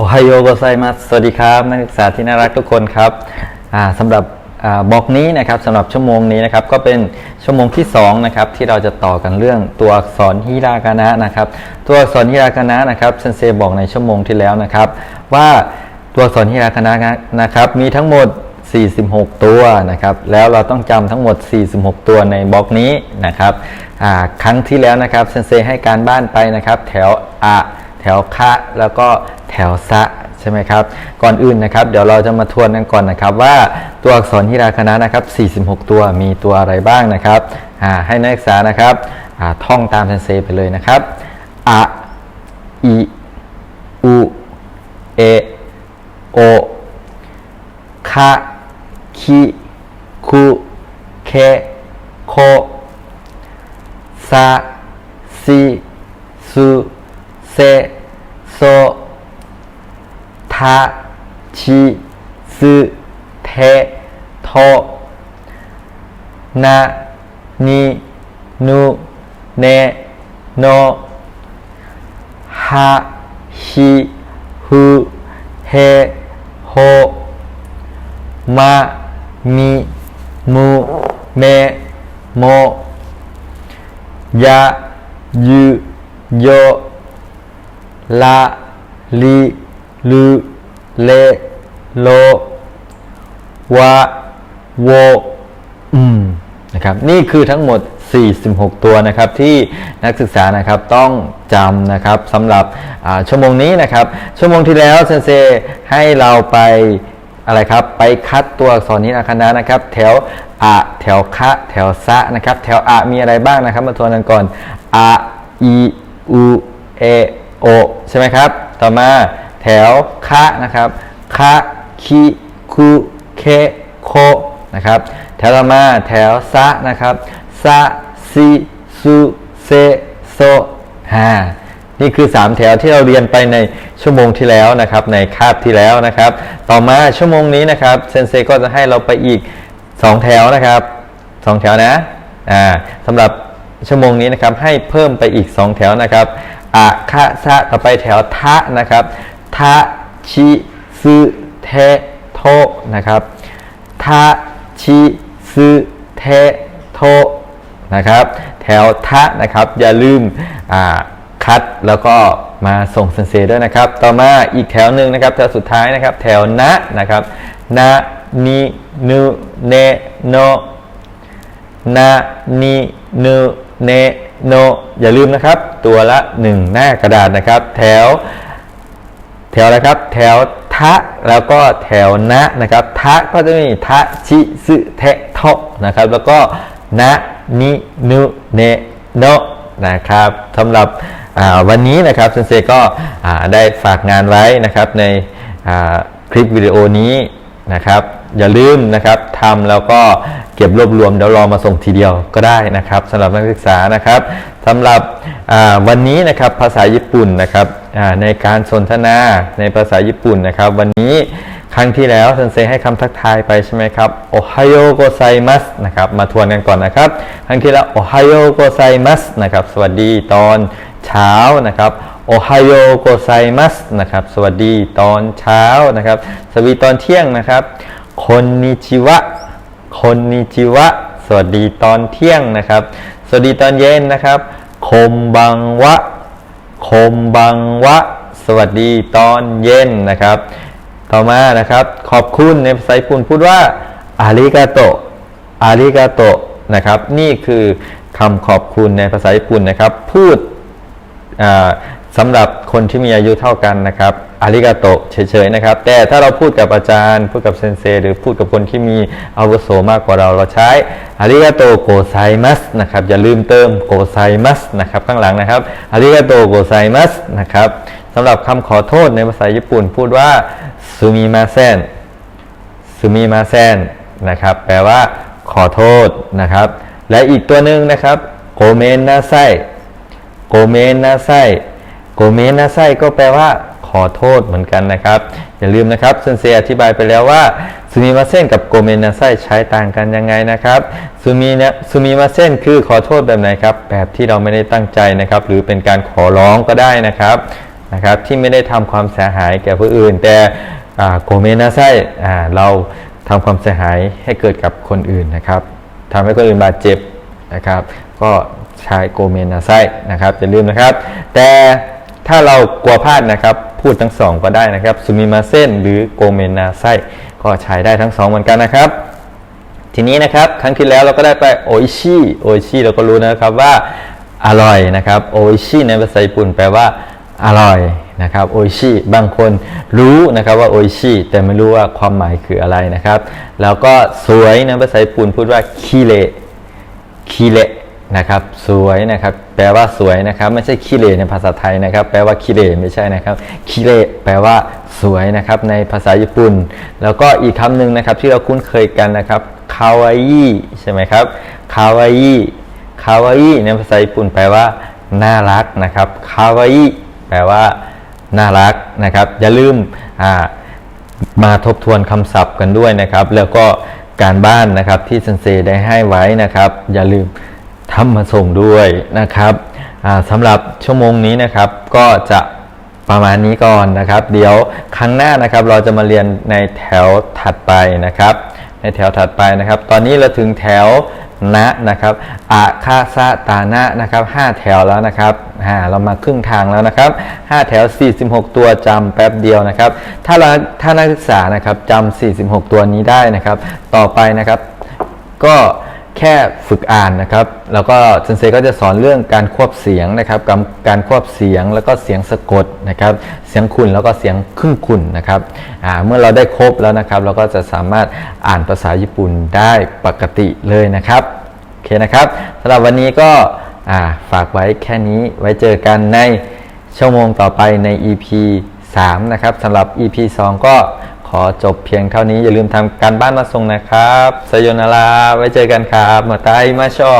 โอไฮโอโกไซมัสสวัสดีครับนักศึกษาที่น่ารักทุกคนครับสำหรับบล็อกนี้นะครับสำหรับชั่วโมงนี้นะครับก็เป็นชั่วโมงที่2นะครับที่เราจะต่อกันเรื่องตัวอักษรฮิรากานะนะครับตัวอักษรฮิรากานะนะครับเซนเซบอกในชั่วโมงที่แล้วนะครับ ว่าตัวอักษรฮิรากานะนะครับมีทั้งหมด 46 ตัวนะครับแล้วเราต้องจำทั้งหมด 46 ตัวในบล็อกนี้นะครับครั้งที่แล้วนะครับเซนเซให้การบ้านไปนะครับแถวอะ แถวคะแล้วก็แถวซะใช่ไหมครับ ก่อนอื่นนะครับ เดี๋ยวเราจะมาทวนกันก่อนนะครับ ว่าตัวอักษรฮิราคานะนะครับ 46 ตัวมีตัวอะไรบ้างนะครับให้นักศึกษานะครับท่องตามเซนเซไปเลยนะครับอะอีอูเอโอคะคิคุเคโคซาซิสุ เซโซทาชิซึเทโทนานินุเนโนฮาฮิฮูเลาลีลูเลโลวาโวอืมนะครับนี่คือทั้งหมด 46 ตัวนะครับที่นักศึกษานะครับต้องจำนะครับสำหรับชั่วโมงนี้นะครับ ชั่วโมงที่แล้วเซนเซให้เราไปอะไรครับไปคัดตัวอักษรนี้คณะนะครับ แถวอะแถวคะแถวซะนะครับ แถวอะมีอะไรบ้างนะครับ มาทวนกันก่อนอะอีอูเอโอ ใช่ไหมครับ ต่อมาแถวคะนะครับคะคิคุเคโคนะครับ แถวต่อมาแถวซะนะครับซะซิสุเซโซฮานี่คือ 3 แถวที่เราเรียนไปในชั่วโมงที่แล้วนะครับ ในคาบที่แล้วนะครับ ต่อมาชั่วโมงนี้นะครับเซนเซก็จะให้เราไปอีก 2 แถวนะครับ 2 แถวนะอ่าสำหรับชั่วโมงนี้นะครับให้เพิ่มไปอีก 2 แถวนะครับ อะคะซะต่อไปแถวทะนะครับทะชิซึเทโทนะครับทะชิซึเทโทนะครับ แถวทะนะครับ อย่าลืมคัดแล้วก็มาส่งเซนเซด้วยนะครับ ต่อมาอีกแถวหนึ่งนะครับ แถวสุดท้ายนะครับ แถวนะนะครับนะนินุเนโนนะนินุเนโนอย่าลืมนะครับ ตัวละ 1 หน้ากระดาษนะครับ แถว แถวอะไรครับ แถวทะแล้วก็แถวนะนะครับ ทะก็จะมีทะชิสึเทโทนะครับ แล้วก็นะนินุเนโนนะครับสำหรับวันนี้นะครับเซนเซก็ได้ฝากงานไว้นะครับในคลิปวิดีโอนี้นะครับ อย่าลืมนะครับ ทำแล้วก็เก็บรวบรวมเดี๋ยวรอมาส่งทีเดียวก็ได้นะครับสำหรับนักศึกษานะครับสำหรับวันนี้นะครับภาษาญี่ปุ่นนะครับในการสนทนาในภาษาญี่ปุ่นนะครับ วันนี้ครั้งที่แล้วเซนเซให้คำทักทายไปใช่ไหมครับโอไฮโอโกไซมัสนะครับมาทวนกันก่อนนะครับ ครั้งที่แล้วโอไฮโอโกไซมัสนะครับสวัสดีตอนเช้านะครับโอไฮโอโกไซมัสนะครับ สวัสดีตอนเช้านะครับ สวีตอนเที่ยงนะครับ คนนิชิวะ คนนิชิวะ สวัสดีตอนเที่ยงนะครับ สวัสดีตอนเย็นนะครับ คมบังวะ คมบังวะ สวัสดีตอนเย็นนะครับ ต่อมานะครับ ขอบคุณในภาษาญี่ปุ่นพูดว่าอาริกาโตอาริกาโตนะครับ นี่คือคำขอบคุณในภาษาญี่ปุ่นนะครับ พูด สำหรับคนที่มีอายุเท่ากันนะครับอาริกาโตเฉยๆนะครับ แต่ถ้าเราพูดกับอาจารย์พูดกับเซนเซหรือพูดกับคนที่มีอาวุโสมากกว่าเราเราใช้อาริกาโตโกไซมัสนะครับอย่าลืมเติมโกไซมัสนะครับข้างหลังนะครับอาริกาโตโกไซมัสนะครับสำหรับคำขอโทษในภาษาญี่ปุ่นพูดว่าซูมิมาเซนซูมิมาเซนนะครับแปลว่าขอโทษนะครับ และอีกตัวหนึ่งนะครับโกเมนนาไซโกเมนนาไซ โกเมนนาไซก็แปลว่าขอโทษเหมือนกันนะครับ อย่าลืมนะครับเซนเซอธิบายไปแล้วว่าซูมิมาเซนกับโกเมนนาไซใช้ต่างกันยังไงนะครับซูมิเนี่ยซูมิมาเซนคือขอโทษแบบไหนครับ แบบที่เราไม่ได้ตั้งใจนะครับ หรือเป็นการขอร้องก็ได้นะครับนะครับ ที่ไม่ได้ทำความเสียหายแก่ผู้อื่น แต่โกเมนาไซเราทำความเสียหายให้เกิดกับคนอื่นนะครับทำให้คนอื่นบาดเจ็บนะครับ ก็ใช้โกเมนาไซนะครับอย่าลืมนะครับ แต่ ถ้าเรากลัวพลาดนะครับ พูดทั้งสองก็ได้นะครับซูมิมาเซนหรือโกเมนาไซก็ใช้ได้ทั้งสองเหมือนกันนะครับ ทีนี้นะครับครั้งที่แล้วเราก็ได้ไปโออิชิโออิชิเราก็รู้นะครับว่าอร่อยนะครับโออิชิในภาษาญี่ปุ่นแปลว่าอร่อยนะครับโอิชิบางคนรู้นะครับว่าโอิชิแต่ไม่รู้ว่าความหมายคืออะไรนะครับ แล้วก็สวยในภาษาญี่ปุ่นพูดว่าคิเรคิเร นะครับสวยนะครับแปลว่าสวยนะครับ ไม่ใช่คิเรในภาษาไทยนะครับ แปลว่าคิเรไม่ใช่นะครับคิเรแปลว่าสวยนะครับในภาษาญี่ปุ่น แล้วก็อีกคำหนึ่งนะครับที่เราคุ้นเคยกันนะครับคาวาอิใช่ไหมครับคาวาอิคาวาอิในภาษาญี่ปุ่น แปลว่าน่ารักนะครับคาวาอิแปลว่าน่ารักนะครับ อย่าลืมมาทบทวนคำศัพท์กันด้วยนะครับ แล้วก็การบ้านนะครับที่เซนเซได้ให้ไว้นะครับ อย่าลืม ทำมาส่งด้วยนะครับสำหรับชั่วโมงนี้นะครับก็จะประมาณนี้ก่อนนะครับ เดี๋ยวครั้งหน้านะครับเราจะมาเรียนในแถวถัดไปนะครับ ในแถวถัดไปนะครับ ตอนนี้เราถึงแถวนะนะครับอาคาซาตานะนะครับ5แถวแล้วนะครับอ่าเรามาครึ่งทางแล้วนะครับ 5 แถว 46 ตัวจำแป๊บเดียวนะครับ ถ้าเราถ้านักศึกษานะครับจำ46 ตัวนี้ได้นะครับ ต่อไปนะครับ ก็ แค่ฝึกอ่านนะครับ แล้วก็เซนเซก็จะสอนเรื่องการควบเสียงนะครับการการควบเสียงแล้วก็เสียงสะกดนะครับ เสียงคุณแล้วก็เสียงครึ่งคุณนะครับเมื่อเราได้ครบแล้วนะครับ เราก็จะสามารถอ่านภาษาญี่ปุ่นได้ปกติเลยนะครับโอเคนะครับสำหรับวันนี้ก็ฝากไว้แค่นี้ไว้เจอกันในชั่วโมงต่อไปใน EP 3 นะครับสำหรับ EP 2 ก็ ขอจบเพียงเท่านี้อย่าลืมทำการบ้านมาส่งนะครับสยนาราไว้เจอกันครับมาตายมาชอ